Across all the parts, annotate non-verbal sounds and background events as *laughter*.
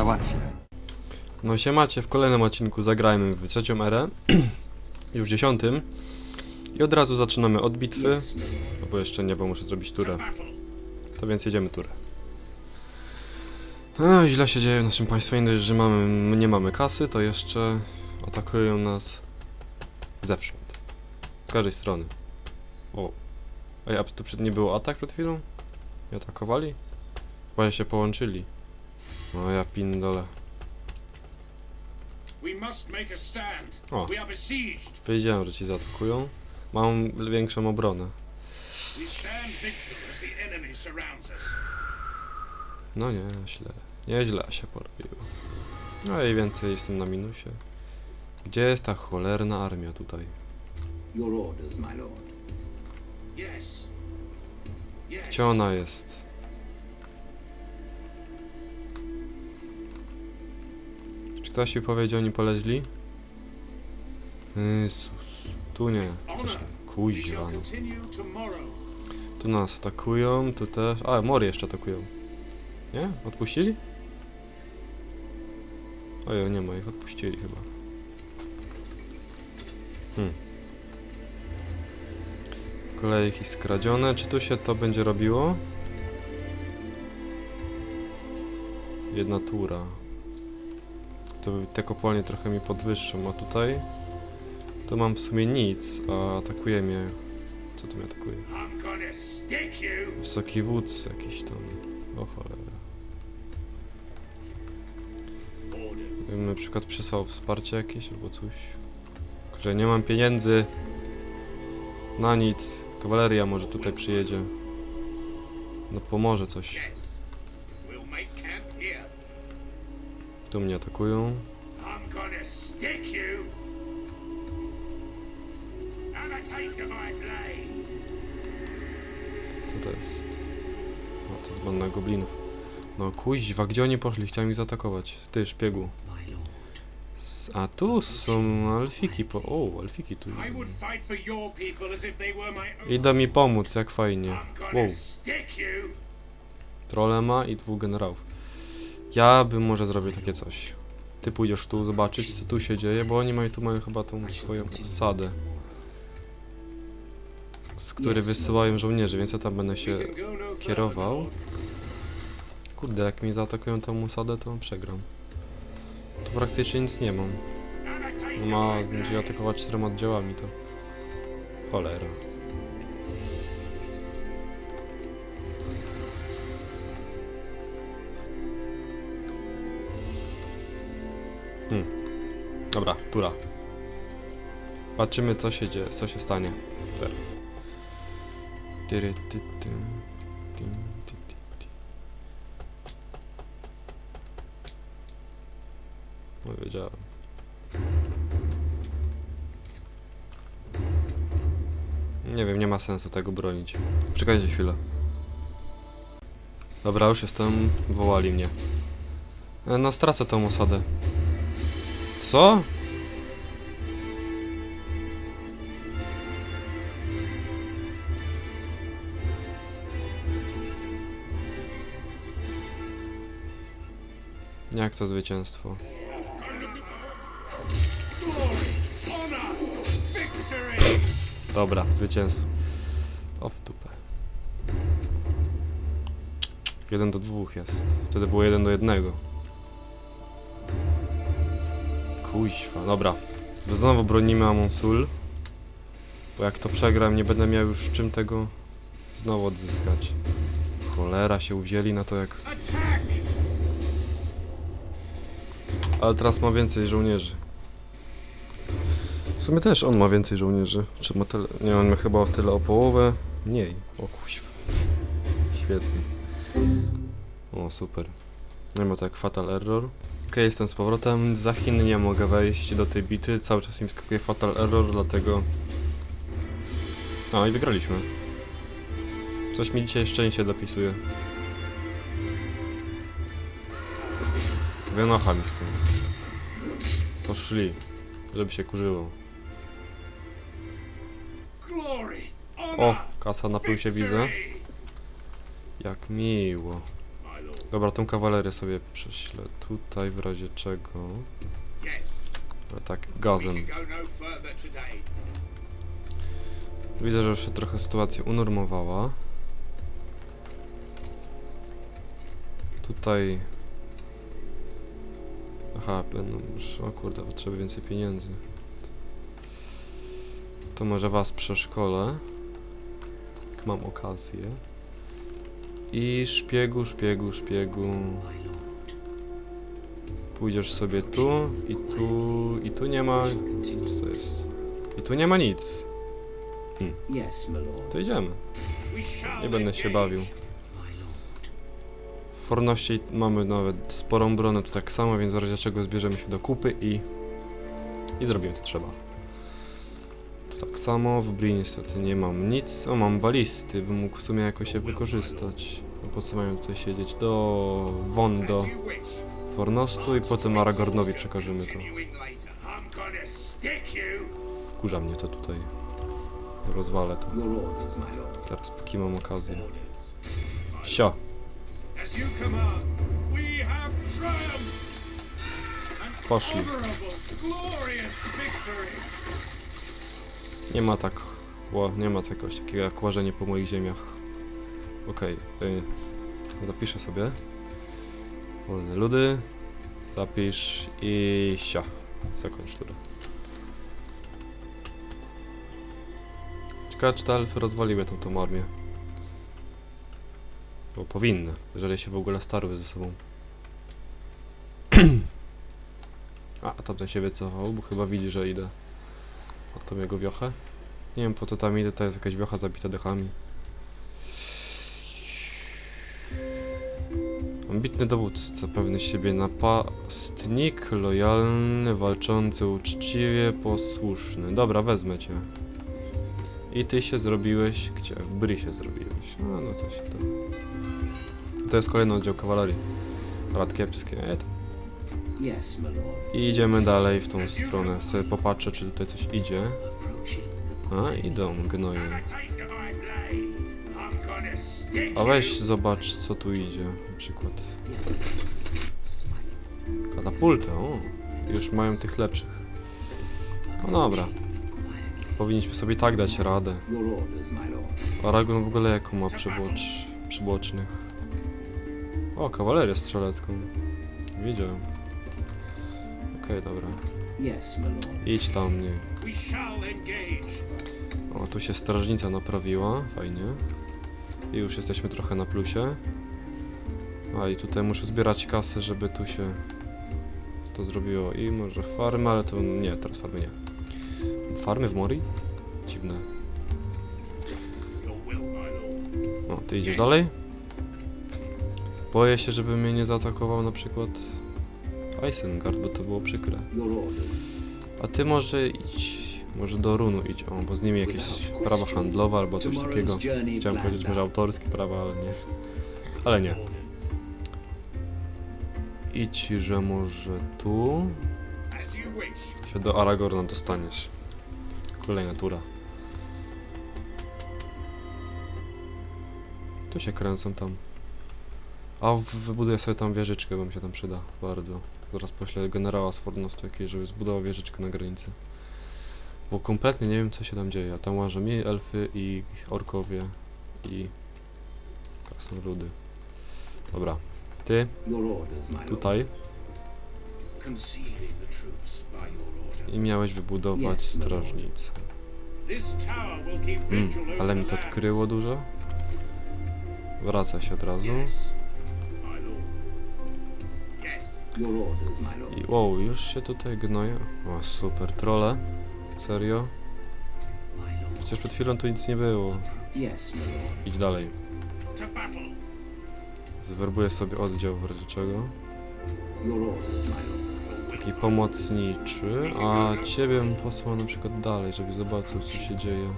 załatwię. No się macie, w kolejnym odcinku zagrajmy w trzecią erę, *clears throat* już dziesiątym. I od razu zaczynamy od bitwy, no bo jeszcze nie, bo muszę zrobić turę. To więc jedziemy turę. A, źle się dzieje w naszym państwie, nie dość, że mamy, nie mamy kasy, to jeszcze atakują nas zewsząd. Z każdej strony. O. Ej, a tu przed nie było atak przed chwilą? Nie atakowali? Chyba się połączyli. O ja pindole. O. Wiedziałem, że ci zaatakują. Mam większą obronę. No nie, źle. Nieźle się porobiło. No i więcej jestem na minusie. Gdzie jest ta cholerna armia tutaj? Your orders, my lord. Yes. Yes. Gdzie ona jest? Ktoś mi powie, gdzie oni poleźli? Jezus. Tu nie. Też nie. Kuźwa. no. Tu nas atakują, tu też. A, mory jeszcze atakują. Nie? Odpuścili? Ojej, nie ma ich, odpuścili chyba. Hmm. Kolejki skradzione. Czy tu się to będzie robiło? Jedna tura. To te kopalnie trochę mi podwyższą, a tutaj? To mam w sumie nic, a atakuje mnie. Co tu mnie atakuje? Wysoki wódz jakiś tam. O cholera. Gdybym na przykład przysłał wsparcie jakieś albo coś. Tylko, że nie mam pieniędzy. Na nic. Kawaleria może tutaj przyjedzie. No pomoże coś. Tu mnie atakują. Co to jest? O, to jest banda goblinów. No kuźwa, gdzie oni poszli? Chciałem ich zaatakować. Ty, szpiegu. A tu są alfiki po... O, alfiki tu I idą. would fight for your people as if they were my own. Idą mi pomóc, jak fajnie. Wow. Trole ma i dwóch generałów. Ja bym może zrobił takie coś. Ty pójdziesz tu zobaczyć co tu się dzieje, bo oni mają tu mają chyba tą swoją sadę. Z której wysyłają żołnierzy, więc ja tam będę się kierował. Kurde, jak mi zaatakują tą sadę, to przegram. Tu praktycznie nic nie mam. Ma będzie atakować czterema oddziałami to. Cholera. Hmm. Dobra, tura. Patrzymy co się dzieje, co się stanie. Wiedziałem. Nie wiem, nie ma sensu tego bronić. Czekajcie chwilę. Dobra, już jestem. Wołali mnie. E, No, stracę tą osadę. Co? Jak to zwycięstwo? Dobra, zwycięstwo. O w dupę. Jeden do dwóch jest. Wtedy było jeden do jednego. Kuźwa, dobra. Znowu bronimy Amonsul. Bo jak to przegram, nie będę miał już czym tego znowu odzyskać. Cholera się uwzięli na to jak... Ale teraz ma więcej żołnierzy. W sumie też on ma więcej żołnierzy. Czy ma tyle? Nie, on ma chyba tyle o połowę. Mniej. O kuźwa. Świetnie. O, super. Nie ma tak Fatal Error. Okej, jestem z powrotem. Za Chin nie mogę wejść do tej bity. Cały czas mi skakuje Fatal Error, dlatego... No i wygraliśmy. Coś mi dzisiaj szczęście dopisuje. Wynocha mi stąd. Poszli, żeby się kurzyło. O, kasa na plusie widzę. Jak miło. Dobra, tą kawalerię sobie prześlę tutaj w razie czego. Ale tak, gazem. no. Widzę, że już się trochę sytuacja unormowała. Tutaj... Aha, będą. O kurde, potrzeby więcej pieniędzy. To może was przeszkolę. Jak mam okazję. I szpiegu, szpiegu, szpiegu. Pójdziesz sobie tu i tu i tu nie ma... Co to jest? I tu nie ma nic. Lord. To idziemy. Nie będę się bawił. W forności mamy nawet sporą bronę, tu tak samo, więc w razie czego zbierzemy się do kupy i... I zrobimy co trzeba. Tak samo, w Bri niestety nie mam nic. O, mam balisty, bym mógł w sumie jakoś je wykorzystać. No po co mają tutaj siedzieć? Do... Won do As you wish. Fornostu i potem Aragornowi przekażemy to. Wkurza mnie to tutaj. Rozwalę to. Teraz póki mam okazję. Sio! Poszli. Nie ma tak. Ło, nie ma czegoś takiego jak łażenie po moich ziemiach. Okej. y, zapiszę sobie. Wolne ludy. Zapisz i sia. Zakończ turę. Ciekawe czy te elfy rozwaliły tą, tą armię. Bo powinny, jeżeli się w ogóle starły ze sobą. *clears throat* A, a tamten się wycofał, bo chyba widzi, że idę. A tą jego wiochę? Nie wiem po co tam idę, to jest jakaś wiocha zabita dechami. Ambitny dowódca, pewny siebie napastnik, lojalny, walczący uczciwie, posłuszny. Dobra, wezmę cię. I ty się zrobiłeś, gdzie? W Bry się zrobiłeś. A, no to się to... To jest kolejny oddział kawalerii. Rad kiepskie. I idziemy dalej w tą stronę. Sobie popatrzę, czy tutaj coś idzie. A, idą gnoje. A weź zobacz co tu idzie. Na przykład katapultę. O, już mają tych lepszych. No dobra, powinniśmy sobie tak dać radę. Aragon w ogóle jaką ma przybocz, przybocznych? O, kawalerię strzelecką. Wiedziałem. Okej, dobra. Yes, my lord. Idź tam, nie. We shall engage. O, tu się strażnica naprawiła, fajnie. I już jesteśmy trochę na plusie. A i tutaj muszę zbierać kasę, żeby tu się to zrobiło. I może farmy, ale to nie, teraz farmy nie. Farmy w Mori? Dziwne. Your will, my lord. O, ty idziesz dalej? Boję się, żeby mnie nie zaatakował na przykład Isengard, bo to było przykre. Your orders. A ty może idź, może do Runu idź, o, bo z nimi jakieś prawa handlowe albo coś takiego. Chciałem powiedzieć może autorskie prawa, ale nie. Ale nie. Idź, że może tu się do Aragorna dostaniesz. Kolejna tura. Tu się kręcą tam. A wybuduję sobie tam wieżyczkę, bo mi się tam przyda bardzo. Zaraz poślę generała z Fornostu jakiejś, żeby zbudował wieżyczkę na granicy. Bo kompletnie nie wiem co się tam dzieje. A tam łażą i elfy, i orkowie, i krasnoludy. Dobra. Ty, tutaj. I miałeś wybudować strażnicę. Mm, ale mi to odkryło dużo. Wraca się od razu. I wow, już się tutaj gnoję. O, super, trole. Serio? Przecież przed chwilą tu nic nie było. Idź dalej. Zwerbuję sobie oddział w razie czego. Taki pomocniczy, a ciebie bym posłał na przykład dalej, żeby zobaczył co się dzieje.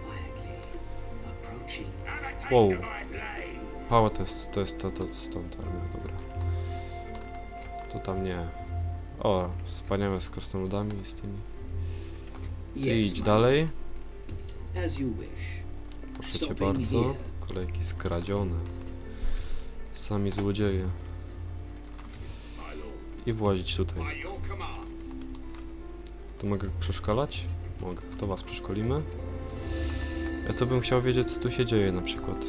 Wow. Pała to jest, to jest to, to stąd, no dobra. To tam nie. O, wspaniałe z krasnoludami i z tymi. Ty idź dalej. Proszę cię bardzo. Kolejki skradzione. Sami złodzieje. i włazić tutaj. To mogę przeszkalać? Mogę. To was przeszkolimy. Ja to bym chciał wiedzieć, co tu się dzieje na przykład.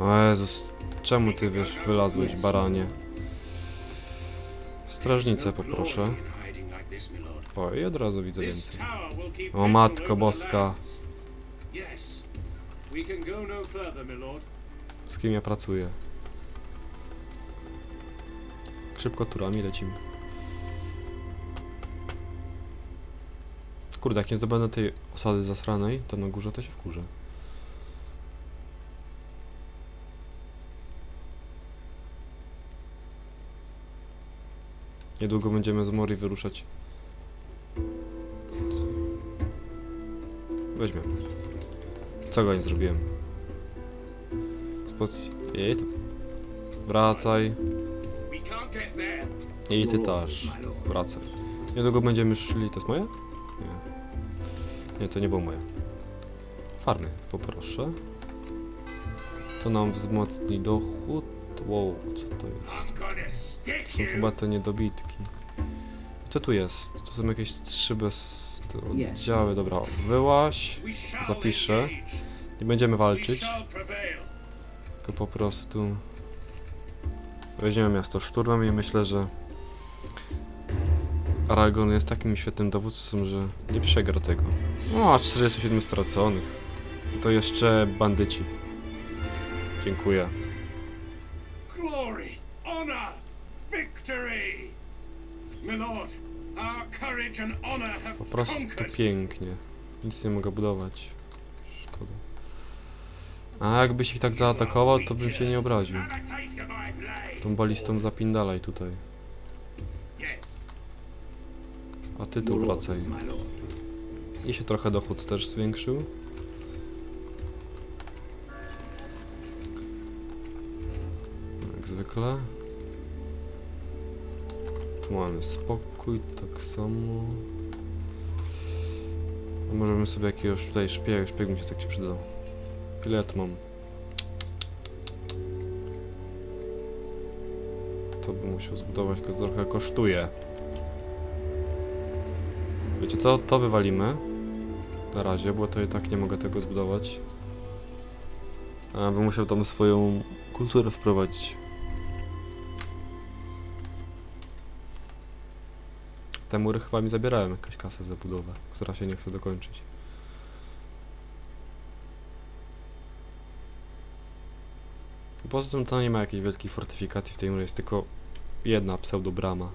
O Jezus, czemu ty wiesz, wylazłeś, baranie? Strażnicę poproszę. O, i od razu widzę więcej. O Matko Boska, z kim ja pracuję? Szybko turami lecimy. Kurde, jak nie zdobędę tej osady zasranej, tam na górze, to się wkurzę. Niedługo będziemy z Mori wyruszać. Weźmiemy. Co go nie zrobiłem? Spod... Jej, tam. Wracaj. I ty też. Wracaj. Niedługo będziemy szli. To jest moje? Nie. Nie, to nie było moje. Farmy, poproszę. To nam wzmocni dochód. Wow, co to jest? Stick Są chyba te niedobitki. Co tu jest? To są jakieś trzy bez... oddziały. Dobra, wyłaś. Zapiszę. Nie będziemy walczyć. Tylko po prostu weźmiemy miasto szturmem i myślę, że Aragon jest takim świetnym dowódcą, że nie przegra tego. O, a 47 straconych. To jeszcze bandyci. Dziękuję. Glory, honor, victory. My lord, our courage and honor have Po prostu conquered. pięknie. Nic nie mogę budować. Szkoda. A jakbyś ich tak zaatakował, to bym się nie obraził. Blade. Tą balistą zapindalaj tutaj. Yes. A ty tu wracaj. I się trochę dochód też zwiększył. Jak zwykle. Tu mamy spokój, tak samo. Możemy sobie jakiegoś tutaj szpieg, szpieg mi się tak się przydał. Ile mam? To bym musiał zbudować, to trochę kosztuje. Wiecie co? To wywalimy. Na razie, bo to i tak nie mogę tego zbudować. A bym musiał tam swoją kulturę wprowadzić. Te mury chyba mi zabierałem jakąś kasę za budowę, która się nie chce dokończyć. Poza tym to nie ma jakiejś wielkiej fortyfikacji w tej murze, jest tylko jedna pseudo-brama.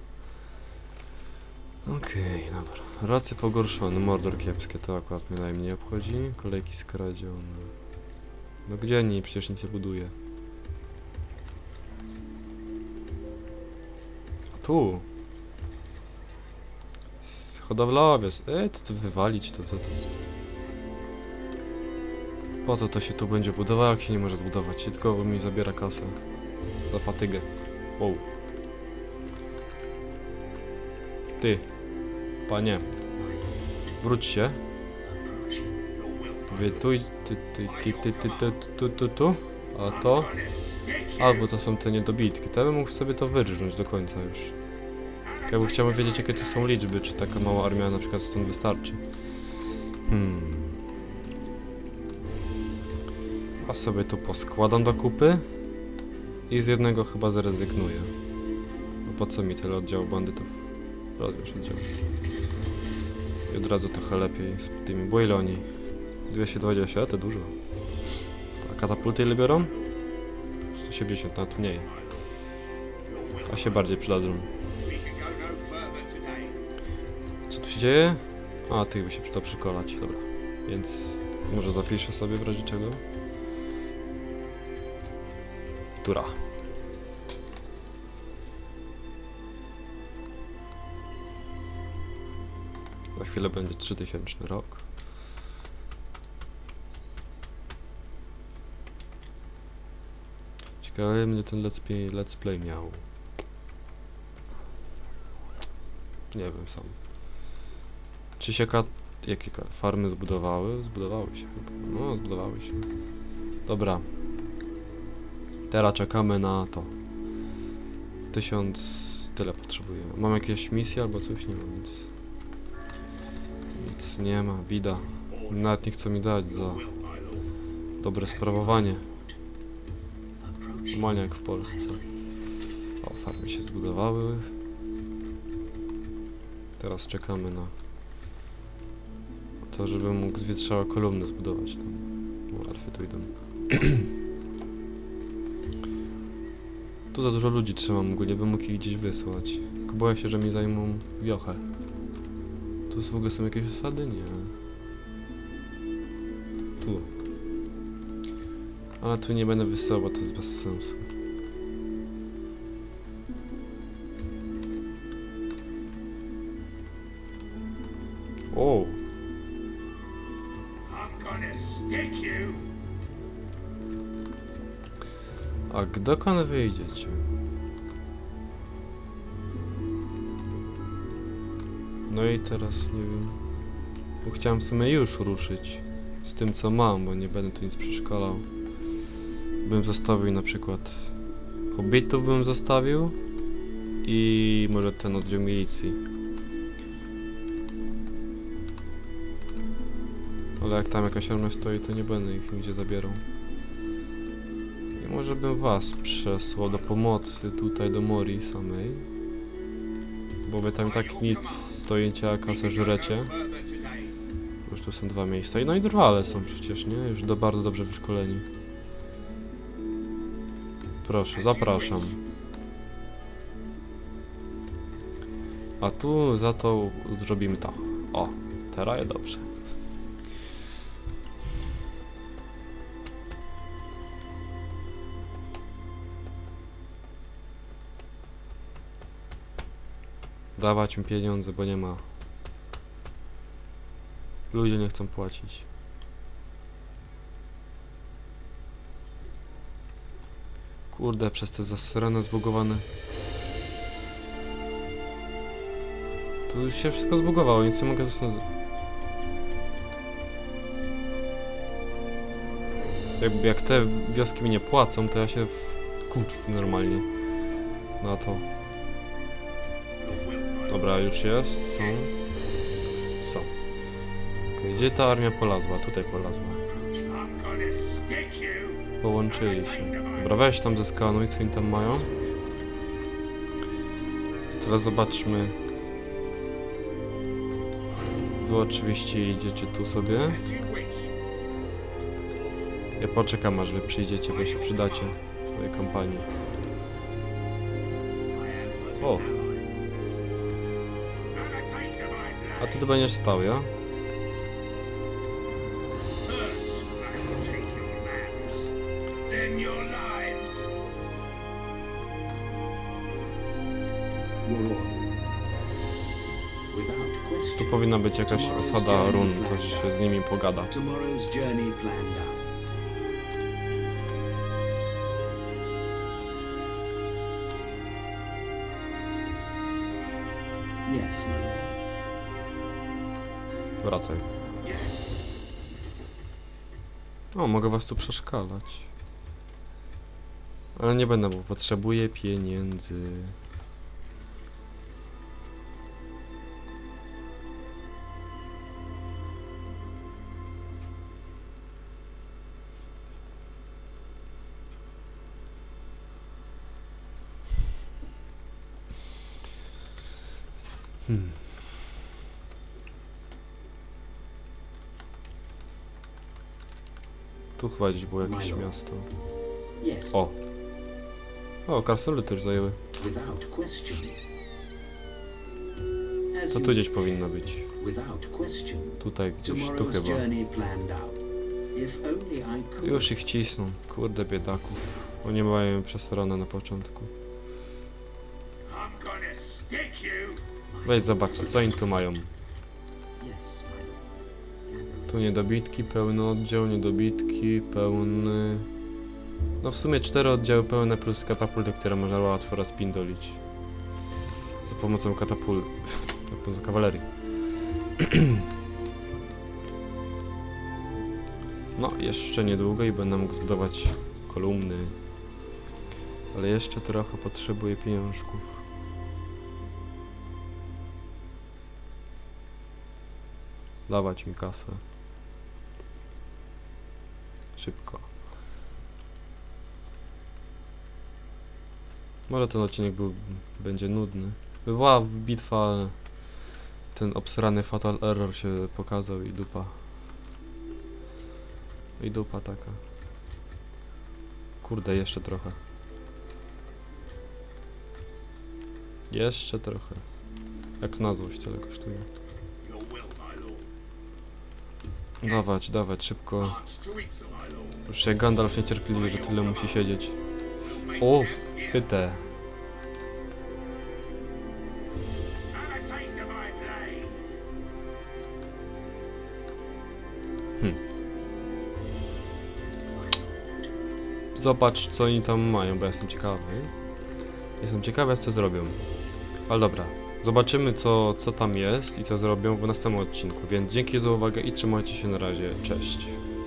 Okej, dobra. Racje pogorszone, mordor kiepskie, to akurat mnie najmniej obchodzi. Kolejki skradzione. No gdzie nie? Przecież nic nie buduje. A tu. Hodowlowiec. E, to wywalić, to co to, Po co to się tu będzie budowało, jak się nie może zbudować? Tylko mi zabiera kasę. Za fatygę. Wow. Ty. Panie. Wróć się. Wy tu, ty, ty, ty, ty, ty, ty, tu, tu, tu. A to? Albo to są te niedobitki. To ja bym mógł sobie to wyrżnąć do końca już. Ja bym wiedzieć jakie tu są liczby, czy taka mała armia na przykład stąd wystarczy. Hmm. A sobie tu poskładam do kupy. I z jednego chyba zrezygnuję. Bo po co mi tyle oddziałów bandytów? Rozwiąż oddział. I od razu trochę lepiej z tymi. Bo ile oni? 220, to dużo. A katapulty ile biorą? 170, nawet mniej. A się bardziej przydadzą. Się dzieje? A, tych by się przydał przekonać, dobra. Więc może zapiszę sobie w razie czego. Tura. Za chwilę będzie 3000 rok. Ciekawe, będzie ten let's play, let's play miał. Nie wiem sam. Czy się ka... Jakie farmy zbudowały? Zbudowały się chyba. No, zbudowały się. Dobra. Teraz czekamy na to. Tysiąc... Tyle potrzebuję. Mam jakieś misje albo coś? Nie mam nic. Nic nie ma, bida. Nawet nie chcą mi dać za dobre sprawowanie. Jak w Polsce. O, farmy się zbudowały. Teraz czekamy na to, mógł zwietrzała kolumny zbudować tam. O, Alfy tu idą. *clears throat* tu za dużo ludzi trzymam, ogólnie bym mógł ich gdzieś wysłać. Tylko boję się, że mi zajmą wiochę. Tu w ogóle są jakieś osady? Nie. Tu. Ale tu nie będę wysyłał, bo to jest bez sensu. O, a dokąd wyjdziecie? No i teraz nie wiem. Bo chciałem w sumie już ruszyć z tym co mam, bo nie będę tu nic przeszkalał. Bym zostawił na przykład hobbitów bym zostawił i może ten oddział milicji. Ale jak tam jakaś armia stoi, to nie będę ich nigdzie zabierał. Może bym was przesłał do pomocy tutaj do Mori samej. Bo wy tam tak nic stoicie, a kasę żrecie. Już tu są dwa miejsca. No i drwale są przecież, nie? Już do bardzo dobrze wyszkoleni. Proszę, zapraszam. A tu za to zrobimy to. O, teraz jest dobrze. Dawać mi pieniądze, bo nie ma. Ludzie nie chcą płacić. Kurde, przez te zasrane zbugowane. Tu się wszystko zbugowało, nic nie mogę stąd... Jak, jak te wioski mi nie płacą, to ja się wkurczę normalnie na to. Dobra, już jest, są. Są. Okej, gdzie ta armia polazła? Tutaj polazła. Połączyli się. Dobra, weź tam zeskanuj, co oni tam mają. Teraz zobaczmy. Wy oczywiście idziecie tu sobie. Ja poczekam aż wy przyjdziecie, bo się przydacie w swojej kampanii. O, a ty tu będziesz stał, ja? Tu powinna być jakaś osada run, to się z nimi pogada. Yes, my lord. Wracaj. O, mogę was tu przeszkalać. Ale nie będę, bo potrzebuję pieniędzy. Tu chyba gdzieś było jakieś miasto. O! O, Karsony też zajęły. To tu gdzieś powinna być. Tutaj gdzieś, tu chyba. Już ich cisną. Kurde biedaków. Oni mają przesrane na początku. Weź zobacz, co oni tu mają. Niedobitki, pełny oddział, niedobitki, pełny... No w sumie cztery oddziały pełne plus katapulty, które można łatwo rozpindolić. Za pomocą katapult... *laughs* za pomocą kawalerii. *clears throat* No, jeszcze niedługo i będę mógł zbudować kolumny. Ale jeszcze trochę potrzebuję pieniążków. Dawać mi kasę. Szybko. Może ten odcinek był, będzie nudny. Była bitwa, ale ten obsrany Fatal Error się pokazał i dupa. I dupa taka. Kurde, jeszcze trochę. Jeszcze trochę. Jak na złość tyle kosztuje. Dawać, dawać, szybko. Już się Gandalf niecierpliwi, że tyle musi siedzieć. O, pytę. Blade. Zobacz, co oni tam mają, bo ja jestem ciekawy. Jestem ciekawy, co zrobią. Ale dobra, zobaczymy, co, co tam jest i co zrobią w następnym odcinku. Więc dzięki za uwagę i trzymajcie się na razie. Cześć.